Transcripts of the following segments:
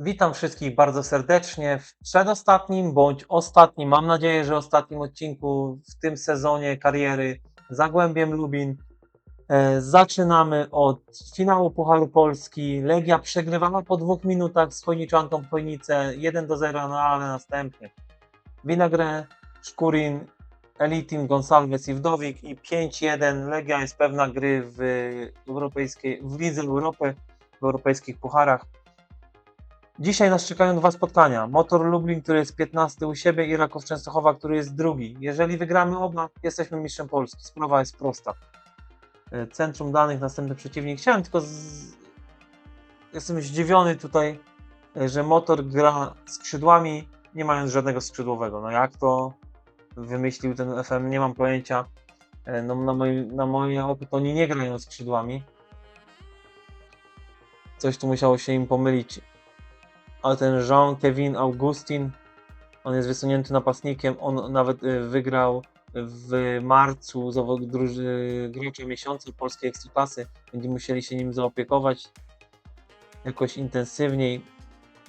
Witam wszystkich bardzo serdecznie w przedostatnim bądź ostatnim, mam nadzieję, że ostatnim odcinku w tym sezonie kariery Zagłębiem Lubin. E, Zaczynamy od finału Pucharu Polski. Legia przegrywała po dwóch minutach z Chojniczanką Chojnice 1 do 0, no ale następnie Winagre, Szkurin, Elitim, Gonsalves i Wdowik i 5-1. Legia jest pewna gry w, europejskiej, w Lidze Europy, w europejskich pucharach. Dzisiaj nas czekają dwa spotkania. Motor Lublin, który jest 15 u siebie i Raków Częstochowa, który jest drugi. Jeżeli wygramy oba, jesteśmy mistrzem Polski. Sprawa jest prosta. E, Centrum danych, następny przeciwnik. Chciałem tylko z... Jestem zdziwiony tutaj, e, że Motor gra skrzydłami, nie mając żadnego skrzydłowego. No jak to wymyślił ten FM, nie mam pojęcia. E, No, na, moi, na moje oni nie grają skrzydłami. Coś tu musiało się im pomylić ale ten Jean-Kevin Augustin, on jest wysunięty napastnikiem, on nawet y, wygrał w marcu zawód druży- gracza miesiąca polskiej ekstraklasy. Będziemy musieli się nim zaopiekować jakoś intensywniej.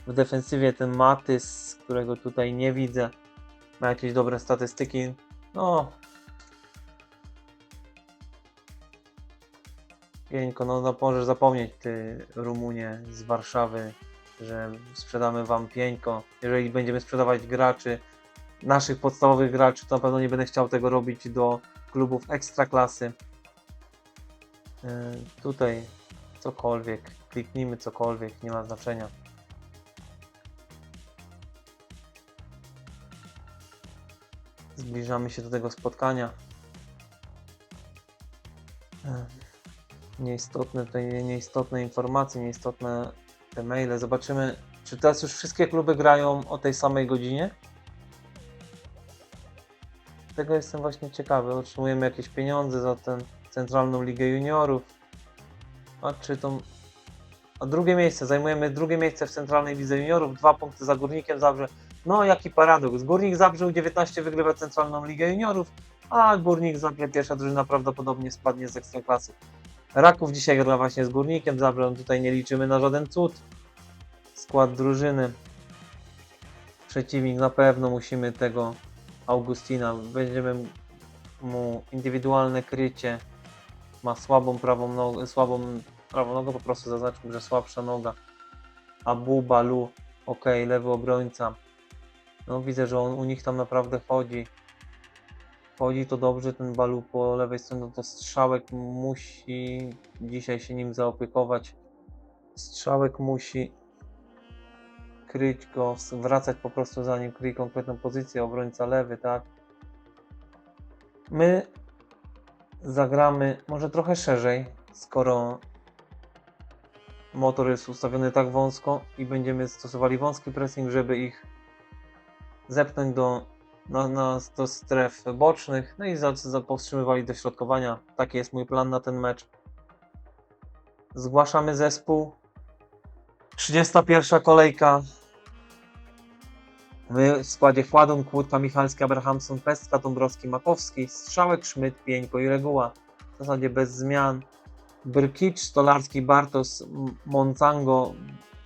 W defensywie ten Matys, którego tutaj nie widzę, ma jakieś dobre statystyki. No. Pieńko, no, no możesz zapomnieć ty Rumunie z Warszawy, że sprzedamy wam pieńko. Jeżeli będziemy sprzedawać graczy, naszych podstawowych graczy, to na pewno nie będę chciał tego robić do klubów ekstraklasy. Yy, tutaj cokolwiek, kliknijmy cokolwiek, nie ma znaczenia. Zbliżamy się do tego spotkania. Yy, Nieistotne tutaj nieistotne informacje, nieistotne te maile. Zobaczymy, czy teraz już wszystkie kluby grają o tej samej godzinie? Tego jestem właśnie ciekawy. Otrzymujemy jakieś pieniądze za tę centralną ligę juniorów. A czy to. A drugie miejsce, zajmujemy drugie miejsce w centralnej lidze juniorów, dwa punkty za górnikiem Zabrze. No jaki paradoks. Górnik Zabrze U19 wygrywa centralną ligę juniorów, a Górnik Zabrze pierwsza drużyna prawdopodobnie spadnie z ekstraklasy. Raków dzisiaj gra właśnie z Górnikiem Zabrze, tutaj nie liczymy na żaden cud. Skład drużyny. Przeciwnik na pewno musimy tego Augustina, będziemy mu indywidualne krycie. Ma słabą prawą nogę, słabą prawą nogę, po prostu zaznaczmy, że słabsza noga. Abu Balu, ok, lewy obrońca. No widzę, że on u nich tam naprawdę chodzi. Chodzi to dobrze, ten Balu po lewej stronie, no to Strzałek musi dzisiaj się nim zaopiekować. Strzałek musi kryć go, wracać po prostu za nim, kryj konkretną pozycję, obrońca lewy, tak? My zagramy może trochę szerzej, skoro motor jest ustawiony tak wąsko i będziemy stosowali wąski pressing, żeby ich zepchnąć do, na, na, do stref bocznych, no i za, za powstrzymywali do środkowania. Taki jest mój plan na ten mecz. Zgłaszamy zespół. 31 kolejka. W składzie Chładun, Kłódka, Michalski, Abrahamson, Pestka, Dąbrowski, Makowski, Strzałek, Szmyt, Pieńko i Reguła. W zasadzie bez zmian. Brkicz, Stolarski, Bartos, M- Montango,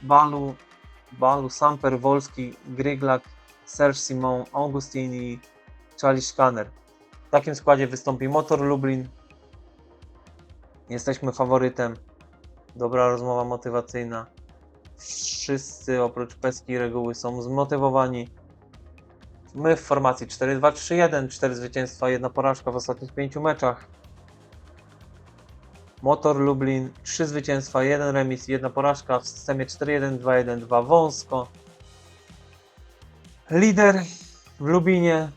Balu, Balu, Samper, Wolski, Gryglak, Serge Simon, Augustin i Charlie Szkaner. W takim składzie wystąpi Motor Lublin. Jesteśmy faworytem. Dobra rozmowa motywacyjna. Wszyscy oprócz Peski Reguły są zmotywowani. My w formacji 4-2-3-1, 4 zwycięstwa, jedna porażka w ostatnich 5 meczach. Motor Lublin 3 zwycięstwa, 1 remis, 1 porażka w systemie 4-1-2-1-2 wąsko. Lider w Lublinie,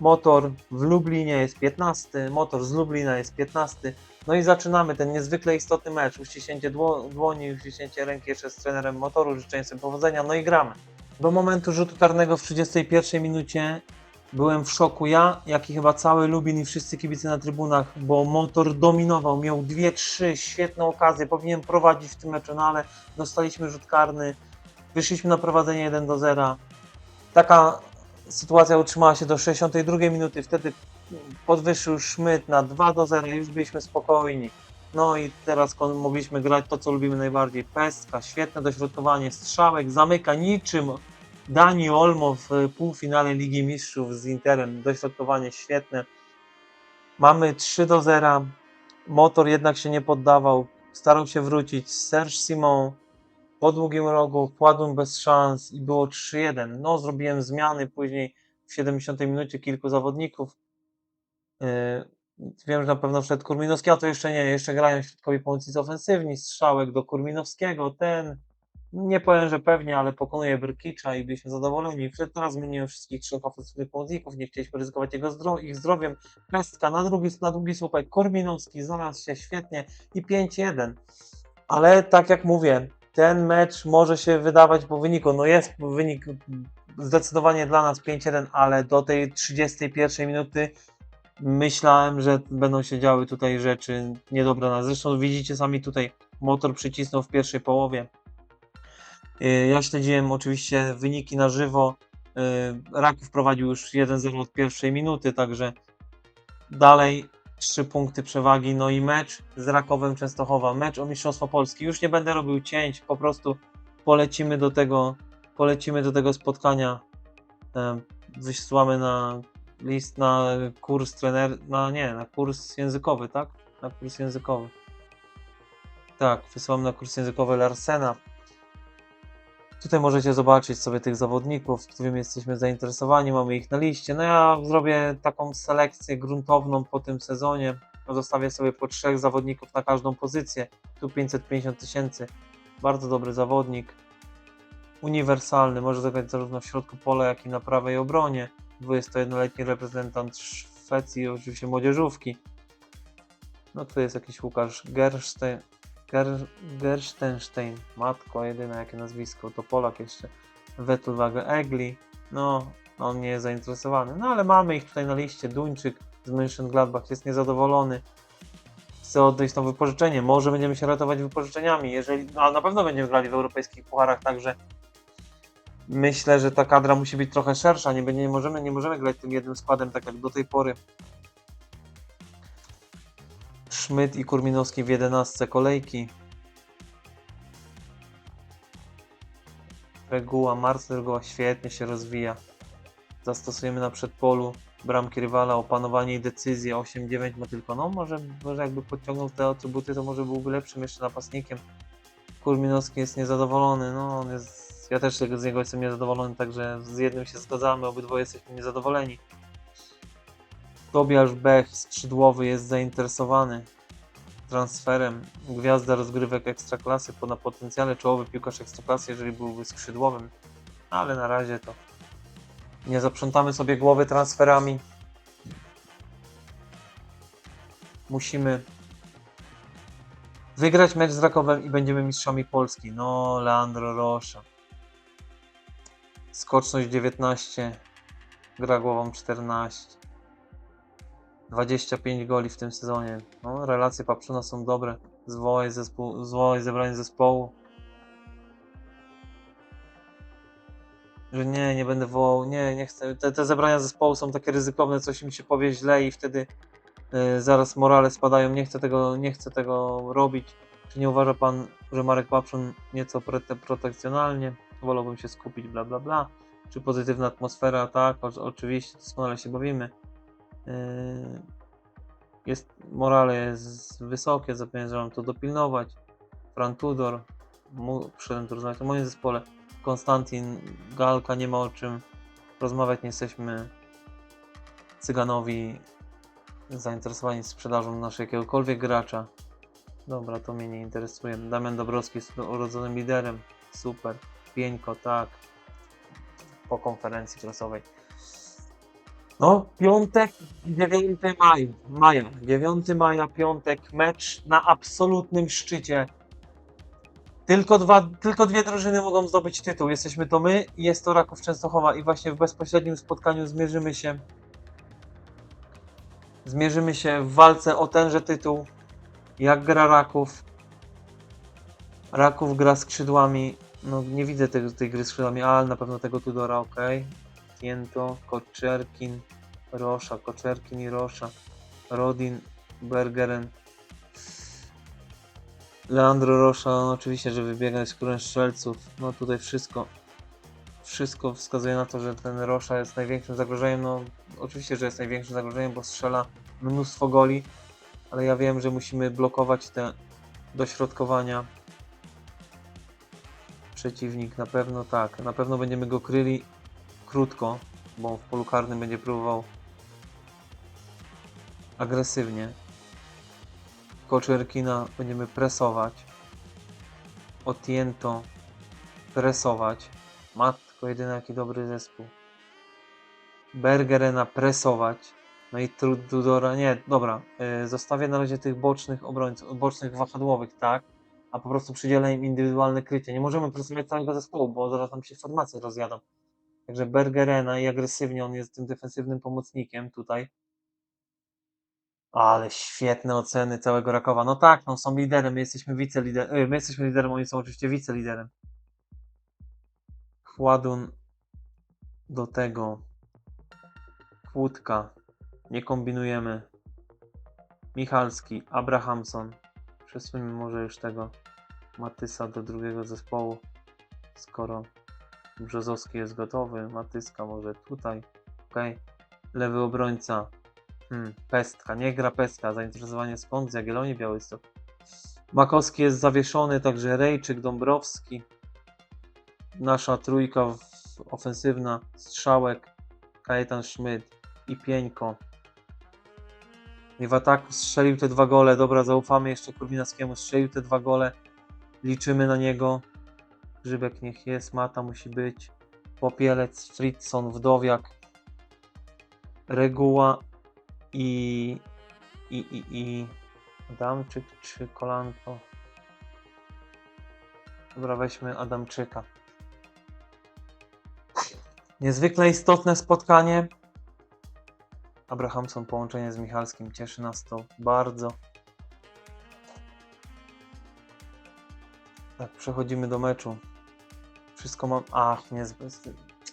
Motor w Lublinie jest 15, Motor z Lublina jest 15. No i zaczynamy ten niezwykle istotny mecz. Uściśnięcie dło- dłoni, uściśnięcie ręki jeszcze z trenerem motoru. Życzę sobie powodzenia. No i gramy. Do momentu rzutu karnego w 31 minucie byłem w szoku ja, jak i chyba cały Lubin i wszyscy kibice na trybunach, bo motor dominował. Miał dwie, trzy świetne okazje. Powinien prowadzić w tym meczu, no ale dostaliśmy rzut karny. Wyszliśmy na prowadzenie 1 do 0. Taka sytuacja utrzymała się do 62 minuty. Wtedy podwyższył Szmyt na 2 do 0, już byliśmy spokojni. No i teraz mogliśmy grać to, co lubimy najbardziej. Pestka, świetne dośrodkowanie, strzałek, zamyka niczym Dani Olmo w półfinale Ligi Mistrzów z Interem. Dośrodkowanie świetne. Mamy 3 do 0. Motor jednak się nie poddawał. Starał się wrócić. Serge Simon po długim rogu, wkładłem bez szans i było 3-1. No, zrobiłem zmiany później w 70 minucie kilku zawodników. Yy, Wiem, że na pewno wszedł Kurminowski, a to jeszcze nie, jeszcze grają środkowi pomocnicy ofensywni, strzałek do Kurminowskiego, ten, nie powiem, że pewnie, ale pokonuje Brkicza i byliśmy zadowoleni. Przed teraz zmieniłem wszystkich trzech ofensywnych pomocników, nie chcieliśmy ryzykować jego zdro ich zdrowiem. Pestka na drugi, na drugi słupek, Kurminowski znalazł się świetnie i 5-1. Ale tak jak mówię, ten mecz może się wydawać po wyniku, no jest wynik zdecydowanie dla nas 5-1, ale do tej 31 minuty myślałem, że będą się działy tutaj rzeczy niedobre. Zresztą widzicie sami tutaj motor przycisnął w pierwszej połowie. Yy, Ja śledziłem oczywiście wyniki na żywo. Yy, Raków prowadził już 1-0 od pierwszej minuty, także dalej 3 punkty przewagi. No i mecz z Rakowem Częstochowa, mecz o Mistrzostwo Polski. Już nie będę robił cięć, po prostu polecimy do tego, polecimy do tego spotkania. Wysyłamy na list na kurs trener, na nie, na kurs językowy, tak? Na kurs językowy. Tak, wysyłam na kurs językowy Larsena. Tutaj możecie zobaczyć sobie tych zawodników, którymi jesteśmy zainteresowani, mamy ich na liście. No ja zrobię taką selekcję gruntowną po tym sezonie. Zostawię sobie po trzech zawodników na każdą pozycję. Tu 550 tysięcy. Bardzo dobry zawodnik. Uniwersalny, może zagrać zarówno w środku pola, jak i na prawej obronie. 21-letni reprezentant Szwecji, oczywiście młodzieżówki. No tu jest jakiś Łukasz Gerstein, Ger, Gerstenstein, matko jedyne jakie nazwisko, to Polak jeszcze. Vettelwagen Egli, no on nie jest zainteresowany. No ale mamy ich tutaj na liście. Duńczyk z Mönchengladbach jest niezadowolony. Chce odejść na wypożyczenie. Może będziemy się ratować wypożyczeniami, jeżeli, no, a na pewno będziemy grali w europejskich pucharach, także myślę, że ta kadra musi być trochę szersza. Nie, nie, możemy, nie możemy grać tym jednym składem, tak jak do tej pory. Szmyt i Kurminowski w 11 kolejki. Reguła, Marcel Reguła świetnie się rozwija. Zastosujemy na przedpolu bramki rywala, opanowanie i decyzję. 8-9 ma tylko, no może, może jakby podciągnął te atrybuty, to może byłby lepszym jeszcze napastnikiem. Kurminowski jest niezadowolony, no on jest, ja też z niego jestem niezadowolony, także z jednym się zgadzamy, obydwoje jesteśmy niezadowoleni. Tobiasz Bech, skrzydłowy, jest zainteresowany transferem. Gwiazda rozgrywek Ekstraklasy, po na potencjale czołowy piłkarz Ekstraklasy, jeżeli byłby skrzydłowym, ale na razie to nie zaprzątamy sobie głowy transferami. Musimy wygrać mecz z Rakowem i będziemy mistrzami Polski. No, Leandro Rocha. Skoczność 19, gra głową 14. 25 goli w tym sezonie. No, relacje Papszuna są dobre. Zwołaj, zespół, zwołaj zebranie zespołu. Że nie, nie będę wołał, nie, nie chcę. Te, te zebrania zespołu są takie ryzykowne, coś mi się powie źle i wtedy y, zaraz morale spadają. Nie chcę tego, nie chcę tego robić. Czy nie uważa pan, że Marek Papszun nieco prote, protekcjonalnie? Wolałbym się skupić, bla bla bla. Czy pozytywna atmosfera? Tak, o, oczywiście, doskonale się bawimy. Yy, jest, morale jest wysokie, mam to dopilnować. Fran Tudor, mu, przyszedłem tu rozmawiać o moim zespole. Konstantin, Galka, nie ma o czym rozmawiać, nie jesteśmy cyganowi zainteresowani sprzedażą naszego jakiegokolwiek gracza. Dobra, to mnie nie interesuje. Damian Dobrowski jest urodzonym liderem. Super. Pieńko, tak. Po konferencji prasowej. No, piątek, 9 maj, maja, 9 maja, piątek, mecz na absolutnym szczycie. Tylko, dwa, tylko dwie drużyny mogą zdobyć tytuł. Jesteśmy to my i jest to Raków Częstochowa i właśnie w bezpośrednim spotkaniu zmierzymy się zmierzymy się w walce o tenże tytuł. Jak gra Raków? Raków gra skrzydłami. No nie widzę tej, tej gry skrzydłami, ale na pewno tego Tudora, ok. Tiento, Koczerkin, Rosza, Koczerkin i Rosza, Rodin, Bergeren. Leandro Rocha, no oczywiście, że wybiega z królem strzelców. No tutaj wszystko, wszystko wskazuje na to, że ten Rocha jest największym zagrożeniem. No oczywiście, że jest największym zagrożeniem, bo strzela mnóstwo goli, ale ja wiem, że musimy blokować te dośrodkowania. Przeciwnik na pewno tak, na pewno będziemy go kryli krótko, bo w polu karnym będzie próbował agresywnie. Koczerkina będziemy presować. Otiento presować. Matko, jedyny jaki dobry zespół. Bergerena presować. No i Tru- Tudora, nie, dobra, yy, zostawię na razie tych bocznych obrońców, bocznych wahadłowych, tak, a po prostu przydzielę im indywidualne krycie. Nie możemy presować całego zespołu, bo zaraz nam się formacje rozjadą. Także Bergerena i agresywnie on jest tym defensywnym pomocnikiem tutaj. Ale świetne oceny całego Rakowa. No tak, no są liderem, my jesteśmy wiceliderem. y, My jesteśmy liderem, oni są oczywiście wiceliderem. Chładun do tego. Kłódka. Nie kombinujemy. Michalski, Abrahamson. Przesuńmy może już tego Matysa do drugiego zespołu. Skoro Brzozowski jest gotowy, Matyska może tutaj. ok Lewy obrońca. Hmm, pestka, nie gra pestka. Zainteresowanie skąd? Z Jagiellonii Białystok. Makowski jest zawieszony, także Rejczyk, Dąbrowski. Nasza trójka ofensywna. Strzałek, Kajetan Schmidt i Pieńko. I w ataku strzelił te dwa gole. Dobra, zaufamy jeszcze Kurminowskiemu. Strzelił te dwa gole. Liczymy na niego. Grzybek niech jest, Mata musi być. Popielec, Fritzson, Wdowiak. Reguła i, i, i, i Adamczyk czy Kolanko? Dobra, weźmy Adamczyka. Niezwykle istotne spotkanie. Abrahamson połączenie z Michalskim cieszy nas to bardzo. Tak, przechodzimy do meczu. Wszystko mam. Ach, nie.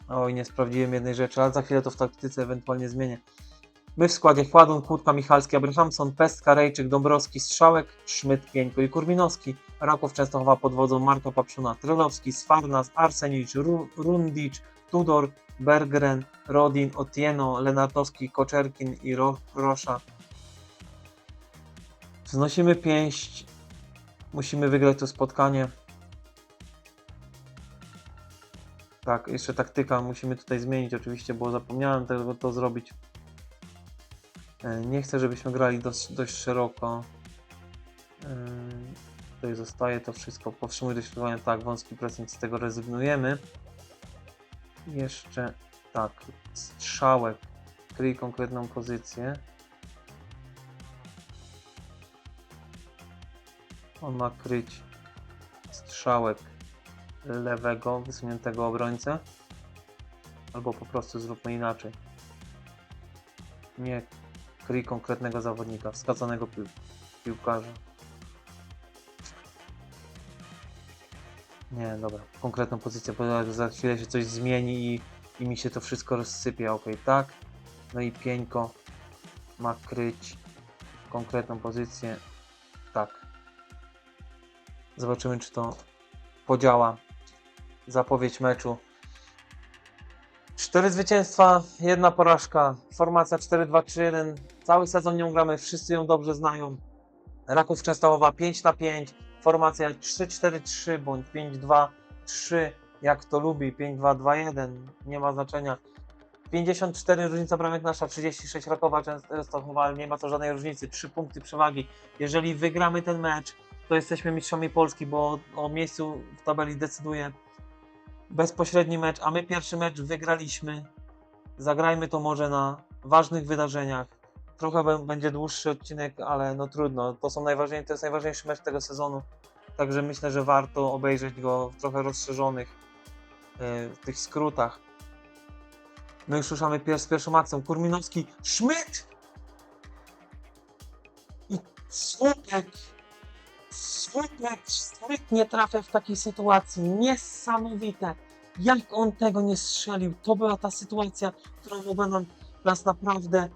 Oj, nie sprawdziłem jednej rzeczy, ale za chwilę to w taktyce ewentualnie zmienię. My w składzie Chładun, Kłódka, Michalski, Abrahamson, Pestka, Rejczyk, Dąbrowski, Strzałek, Szmyt, Pieńko i Kurminowski. Raków Częstochowa pod wodzą Marka Papszuna, Trelowski, Sfarnas, Arsenicz, Ru Rundicz, Tudor, Bergren, Rodin, Otieno, Lenartowski, Koczerkin i Ro Rosza. Wznosimy pięść. Musimy wygrać to spotkanie. Tak, jeszcze taktyka musimy tutaj zmienić oczywiście, bo zapomniałem tego to zrobić. E, Nie chcę, żebyśmy grali dość, dość szeroko. E, Tutaj zostaje to wszystko. Powstrzymuj doświadczenie. Tak, wąski pressing, z tego rezygnujemy. Jeszcze tak, strzałek. Kryj konkretną pozycję. On ma kryć strzałek lewego, wysuniętego obrońcę. Albo po prostu zróbmy inaczej. Nie kryj konkretnego zawodnika, wskazanego pił piłkarza. Nie, dobra, konkretną pozycję, bo za chwilę się coś zmieni i, i mi się to wszystko rozsypie. Ok, tak. No i pieńko ma kryć konkretną pozycję. Tak. Zobaczymy, czy to podziała. Zapowiedź meczu. Cztery zwycięstwa, jedna porażka. Formacja 4-2-3-1. Cały sezon nią gramy, wszyscy ją dobrze znają. Raków Częstochowa 5 na 5. Formacja 3-4-3 bądź 5-2-3, jak to lubi. 5-2-2-1, nie ma znaczenia. 54 różnica bramek nasza, 36 Rakowa Częstochowa, ale nie ma to żadnej różnicy. 3 punkty przewagi. Jeżeli wygramy ten mecz, to jesteśmy mistrzami Polski, bo o miejscu w tabeli decyduje bezpośredni mecz, a my pierwszy mecz wygraliśmy. Zagrajmy to może na ważnych wydarzeniach. Trochę bę- będzie dłuższy odcinek, ale no trudno. To są najważniejsze, to jest najważniejszy mecz tego sezonu. Także myślę, że warto obejrzeć go w trochę rozszerzonych yy, tych skrótach. No już ruszamy pier z pierwszą akcją. Kurminowski, Szmyt! I słupek! Słupek! Szmyt nie trafia w takiej sytuacji. Niesamowite! Jak on tego nie strzelił? To była ta sytuacja, która mogła nam nas naprawdę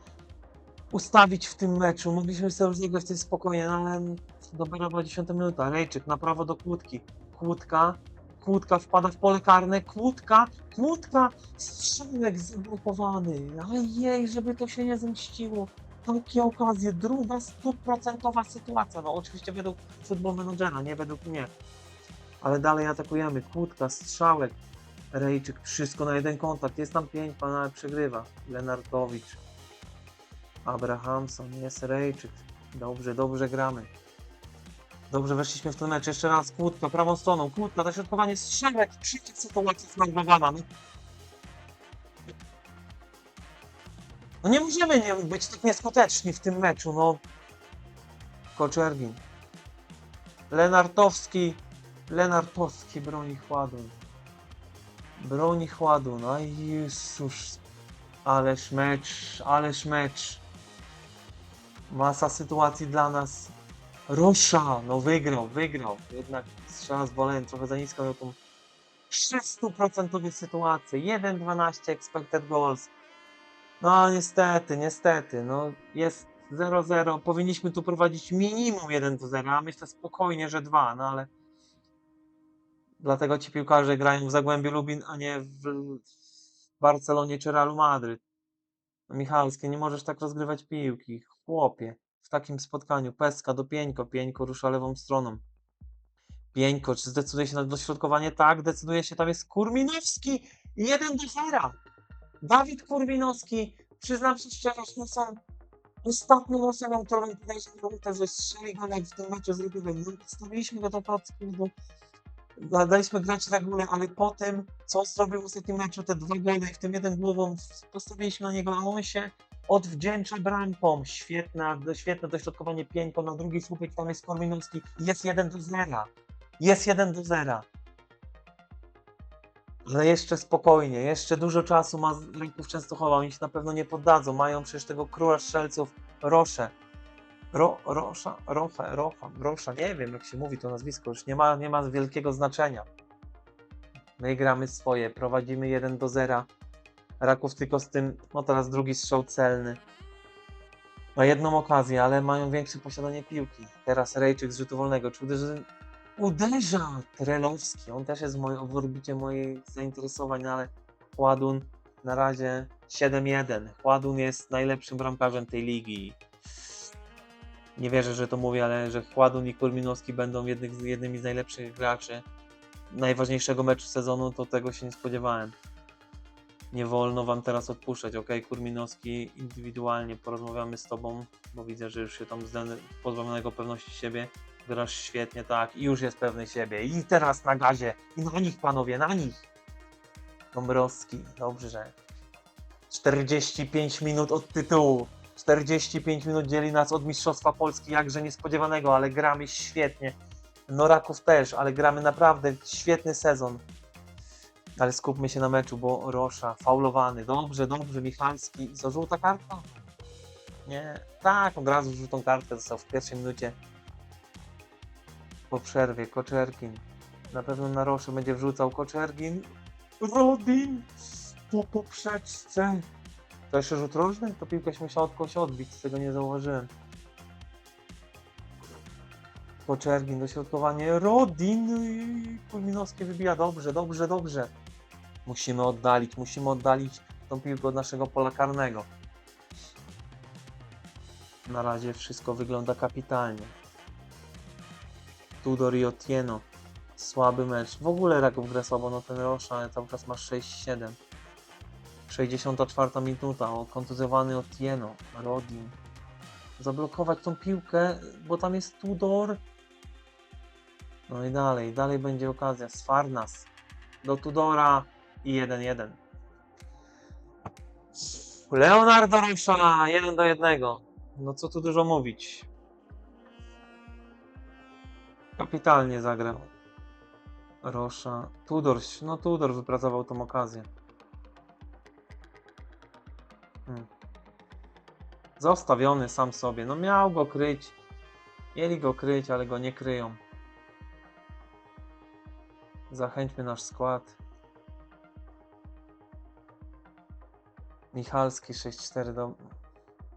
ustawić w tym meczu. Mogliśmy sobie już zagrać tej spokojnie, no ale dopiero była 10 minuta. Rejczyk na prawo do Kłódki. Kłódka, Kłódka wpada w pole karne. Kłódka, Kłódka, strzałek zablokowany. Ale jej, żeby to się nie zemściło. Takie okazje, druga stuprocentowa sytuacja. No oczywiście według football managera, nie według mnie. Ale dalej atakujemy. Kłódka, strzałek. Rejczyk, wszystko na jeden kontakt. Jest tam pięć, pan ale przegrywa. Lenartowicz. Abrahamson, jest Rejczyk. Dobrze, dobrze gramy. Dobrze weszliśmy w ten mecz. Jeszcze raz Kłódka, prawą stroną. Kłódka, dośrodkowanie, strzałek. Trzecia sytuacja zmarnowana. No. No nie możemy nie być tak nieskuteczni w tym meczu, no. Koczergin. Lenartowski. Lenartowski broni chładu. Broni chładu. No i Jezus. Ależ mecz, ależ mecz. Masa sytuacji dla nas. Rosza, no wygrał, wygrał. Jednak strzała z woleń trochę za nisko miał tą 600% sytuację. 1-12 expected goals. No niestety, niestety, no jest 0-0. Powinniśmy tu prowadzić minimum 1-0, a myślę spokojnie, że 2, no ale dlatego ci piłkarze grają w Zagłębiu Lubin, a nie w Barcelonie czy Realu Madryt. No, Michalskie, nie możesz tak rozgrywać piłki. Chłopie, w takim spotkaniu. Peska do Pieńko. Pieńko rusza lewą stroną. Pieńko, czy zdecyduje się na dośrodkowanie? Tak, decyduje się. Tam jest Kurminowski. 1 do 0. Dawid Kurminowski. Przyznam się szczerze, że są ostatnią osobą, którą podejrzewam, że strzeli go jak w tym meczu z Rybywem. No, postawiliśmy go do paczki, bo daliśmy grać regulę, ale po tym, co zrobił w ostatnim meczu, te dwa gole w tym jeden głową, postawiliśmy na niego, a on się odwdzięcza bramką. Świetne, świetne dośrodkowanie piękno na drugi słupek, tam jest Korminowski. Jest 1 do 0. Jest 1 do 0. Ale jeszcze spokojnie, jeszcze dużo czasu ma rynków Częstochowa, oni się na pewno nie poddadzą, mają przecież tego króla strzelców Roszę. Ro, Rosza, Rocha, Rocha, Rosza, nie wiem jak się mówi to nazwisko, już nie ma, nie ma wielkiego znaczenia. My gramy swoje, prowadzimy 1 do 0. Raków tylko z tym, no teraz drugi strzał celny. Ma jedną okazję, ale mają większe posiadanie piłki. Teraz Rejczyk z rzutu wolnego. Czy uderzy... Uderza Trelowski. On też jest w, w orbicie moich zainteresowań, no ale Chładun na razie 7-1. Chładun jest najlepszym bramkarzem tej ligi. Nie wierzę, że to mówię, ale że Chładun i Kurminowski będą jednych, jednymi z najlepszych graczy najważniejszego meczu sezonu, to tego się nie spodziewałem. Nie wolno wam teraz odpuszczać, ok? Kurminowski, indywidualnie porozmawiamy z tobą, bo widzę, że już się tam pozbawionego pewności siebie. Grasz świetnie, tak, i już jest pewny siebie. I teraz na gazie. I na nich, panowie, na nich. Dąbrowski, dobrze. 45 minut od tytułu. 45 minut dzieli nas od Mistrzostwa Polski, jakże niespodziewanego, ale gramy świetnie. Noraków też, ale gramy naprawdę świetny sezon. Ale skupmy się na meczu, bo Rosza, faulowany, dobrze, dobrze, Michalski, co, żółta karta? Nie, tak, od razu żółtą kartkę dostał w pierwszej minucie. Po przerwie, Koczerkin. Na pewno na Roszę będzie wrzucał Koczergin. Rodin po poprzeczce. To jeszcze rzut rożny? To piłka się musiała od kogoś odbić, z tego nie zauważyłem. Koczergin, dośrodkowanie, Rodin, Kulminowski wybija, dobrze, dobrze, dobrze. Musimy oddalić, musimy oddalić tą piłkę od naszego pola karnego. Na razie wszystko wygląda kapitalnie. Tudor i Otieno. Słaby mecz. W ogóle Raków gra słabo, no ten Rosza ale cały czas ma 6-7. 64 minuta, kontuzjowany Otieno, Rodin. Zablokować tą piłkę, bo tam jest Tudor. No i dalej, dalej będzie okazja. Sfarnas do Tudora i 1-1. Leonardo Rosza 1 do 1. No co tu dużo mówić. Kapitalnie zagrał. Rosza. Tudor, no Tudor wypracował tą okazję. Hmm. Zostawiony sam sobie. No miał go kryć. Mieli go kryć, ale go nie kryją. Zachęćmy nasz skład. Michalski 6-4 do...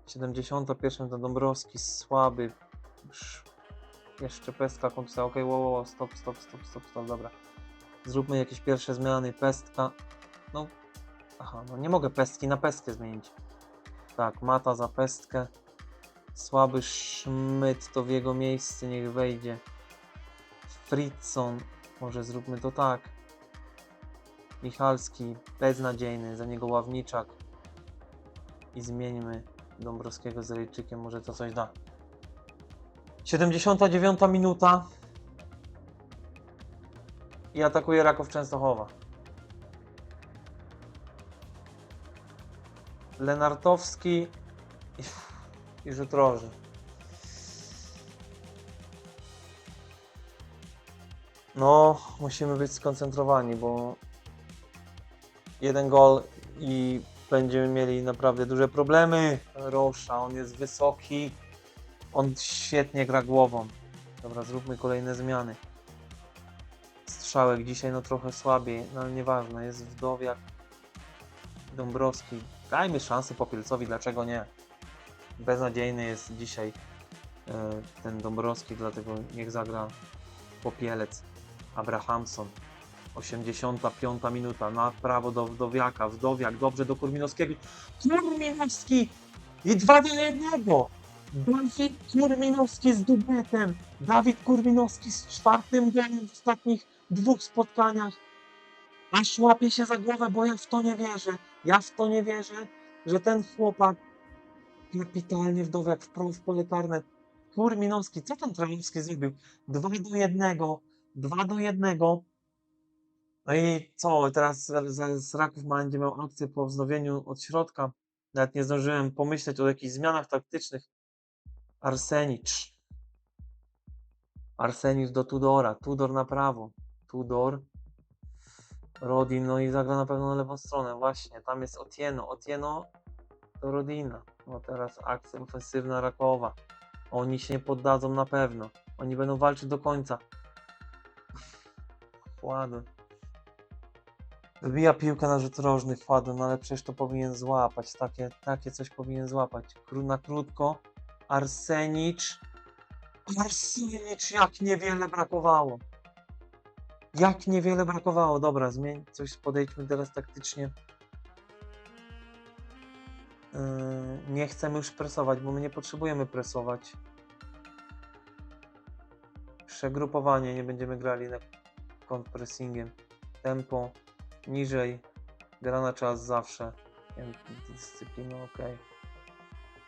71 to Dąbrowski słaby. Jeszcze pestka końca. Okej, wow, wow, wow, stop, stop, stop, stop, stop, dobra. Zróbmy jakieś pierwsze zmiany. Pestka. No. Aha, no nie mogę pestki na pestkę zmienić. Tak, Mata za pestkę. Słaby Szmyt to w jego miejsce niech wejdzie. Fritzson. Może zróbmy to tak. Michalski beznadziejny, za niego Ławniczak. I zmieńmy Dąbrowskiego z Rejczykiem, może to coś da. 79 minuta. I atakuje Raków Częstochowa. Lenartowski i, i Rzutroży. No, musimy być skoncentrowani, bo jeden gol i będziemy mieli naprawdę duże problemy. Rosza, on jest wysoki, on świetnie gra głową. Dobra, zróbmy kolejne zmiany. Strzałek dzisiaj no trochę słabiej, no ale nieważne, jest Wdowiak, Dąbrowski. Dajmy szansę Popielcowi, dlaczego nie? Beznadziejny jest dzisiaj e, ten Dąbrowski, dlatego niech zagra Popielec. Abrahamson. 85 minuta na prawo do Wdowiaka. Wdowiak dobrze do Kurminowskiego. Kurminowski! I 2 do 1! Dawid Kurminowski z dubletem. Dawid Kurminowski z czwartym golem w ostatnich dwóch spotkaniach. Aż łapie się za głowę, bo ja w to nie wierzę. Ja w to nie wierzę, że ten chłopak kapitalnie Wdowiak wprost w pole. Kurminowski, co ten Trajewski zrobił? 2 do 1. 2 do 1. No i co, teraz z Raków będzie miał akcję po wznowieniu od środka. Nawet nie zdążyłem pomyśleć o jakichś zmianach taktycznych. Arsenicz. Arsenicz do Tudora. Tudor na prawo. Tudor. Rodin, no i zagra na pewno na lewą stronę. Właśnie, tam jest Otieno. Otieno do Rodina. No teraz akcja ofensywna Rakowa. Oni się nie poddadzą na pewno. Oni będą walczyć do końca. Władzy. Wybija piłkę na rzut rożny wkładu, no ale przecież to powinien złapać. Takie, takie coś powinien złapać. Na krótko. Arsenicz. Arsenicz, jak niewiele brakowało. Jak niewiele brakowało. Dobra, zmień coś, podejdźmy teraz taktycznie. Yy, nie chcemy już presować, bo my nie potrzebujemy presować. Przegrupowanie, nie będziemy grali na kontrpressingiem. Tempo niżej. Gra na czas zawsze. Dyscyplina, ok.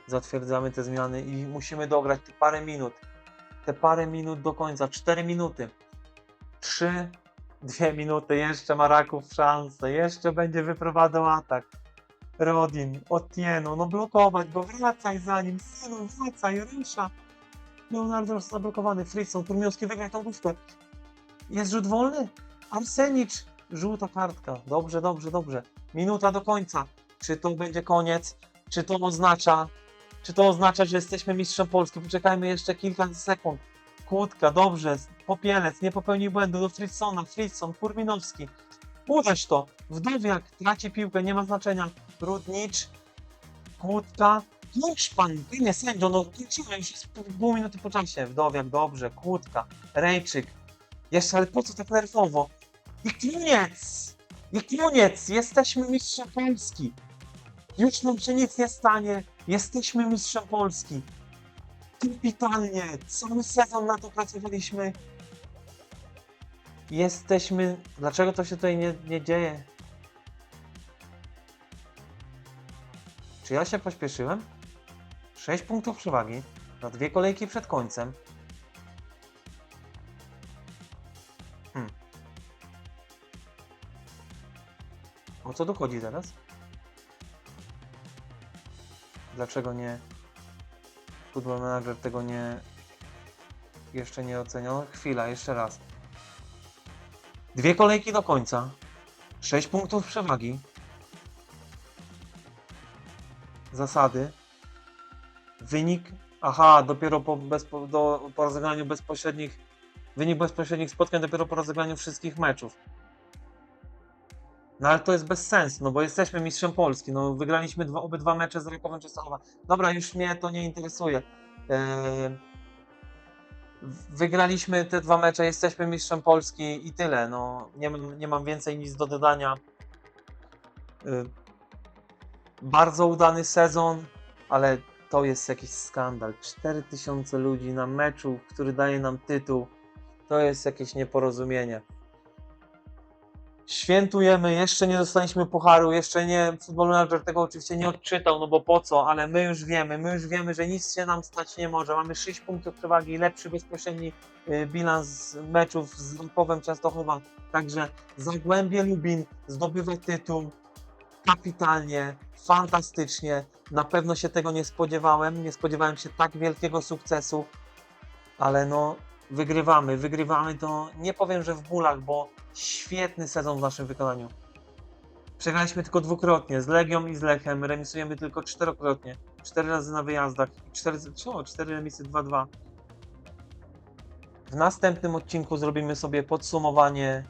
Zatwierdzamy te zmiany i musimy dograć te parę minut. Te parę minut do końca. 4 minuty. 3, 2 minuty. Jeszcze ma Raków szansę. Jeszcze będzie wyprowadzał atak. Rodin, Otieno, no blokować go, wracaj za nim, synu, wracaj, rusza. Leonardo jest zablokowany, Fritzson, Turmiowski wygrał tą główkę. Jest rzut wolny? Arsenicz, żółta kartka. Dobrze, dobrze, dobrze. Minuta do końca. Czy to będzie koniec? Czy to oznacza, czy to oznacza, że jesteśmy mistrzem Polski? Poczekajmy jeszcze kilka sekund. Kłódka, dobrze. Popielec, nie popełnił błędu do Fritzsona. Fritzson, Kurminowski. Uderz to. Wdowiak traci piłkę, nie ma znaczenia. Rudnicz, Kłódka. Już pan, nie sędzio, no kończymy już jest pół minuty po czasie. Wdowiak, dobrze. Kłódka, Rejczyk. Jeszcze, ale po co tak nerwowo? I koniec! I koniec! Jesteśmy mistrzem Polski! Już nam się nic nie stanie. Jesteśmy mistrzem Polski. Kapitalnie. Cały sezon na to pracowaliśmy. Jesteśmy. Dlaczego to się tutaj nie, nie dzieje? Czy ja się pośpieszyłem? 6 punktów przewagi na dwie kolejki przed końcem. Hmm. O co tu chodzi teraz? Dlaczego nie? Football Manager tego nie. Jeszcze nie oceniał. Chwila, jeszcze raz. Dwie kolejki do końca. 6 punktów przewagi. Zasady. Wynik. Aha, dopiero po, bezpo, do, po rozegraniu bezpośrednich. Wynik bezpośrednich spotkań dopiero po rozegraniu wszystkich meczów. No ale to jest bez sensu, no bo jesteśmy mistrzem Polski, no wygraliśmy dwa, obydwa mecze z Rakowem Częstochowa. Dobra, już mnie to nie interesuje. Eee, wygraliśmy te dwa mecze, jesteśmy mistrzem Polski i tyle, no nie, nie mam więcej nic do dodania. Eee, bardzo udany sezon, ale to jest jakiś skandal. 4000 ludzi na meczu, który daje nam tytuł. To jest jakieś nieporozumienie. Świętujemy, jeszcze nie dostaliśmy pucharu, jeszcze nie, Football Manager tego oczywiście nie odczytał, no bo po co, ale my już wiemy, my już wiemy, że nic się nam stać nie może. Mamy 6 punktów przewagi, lepszy bezpośredni y, bilans meczów z Lipowem Częstochowa, także Zagłębie Lubin zdobywa tytuł kapitalnie, fantastycznie. Na pewno się tego nie spodziewałem, nie spodziewałem się tak wielkiego sukcesu, ale no wygrywamy, wygrywamy to nie powiem, że w bólach, bo świetny sezon w naszym wykonaniu. Przegraliśmy tylko dwukrotnie, z Legią i z Lechem, remisujemy tylko czterokrotnie. Cztery razy na wyjazdach, cztery, co, cztery remisy 2-2. W następnym odcinku zrobimy sobie podsumowanie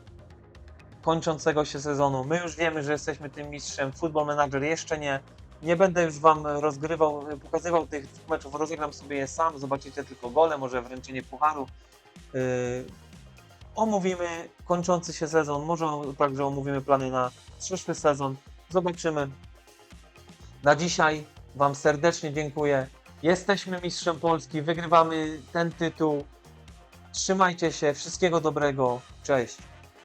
kończącego się sezonu. My już wiemy, że jesteśmy tym mistrzem. Football Manager jeszcze nie. Nie będę już Wam rozgrywał, pokazywał tych meczów. Rozegram sobie je sam. Zobaczycie tylko gole, może wręczenie pucharu. Yy, omówimy kończący się sezon. Może także omówimy plany na przyszły sezon. Zobaczymy. Na dzisiaj Wam serdecznie dziękuję. Jesteśmy mistrzem Polski. Wygrywamy ten tytuł. Trzymajcie się. Wszystkiego dobrego. Cześć.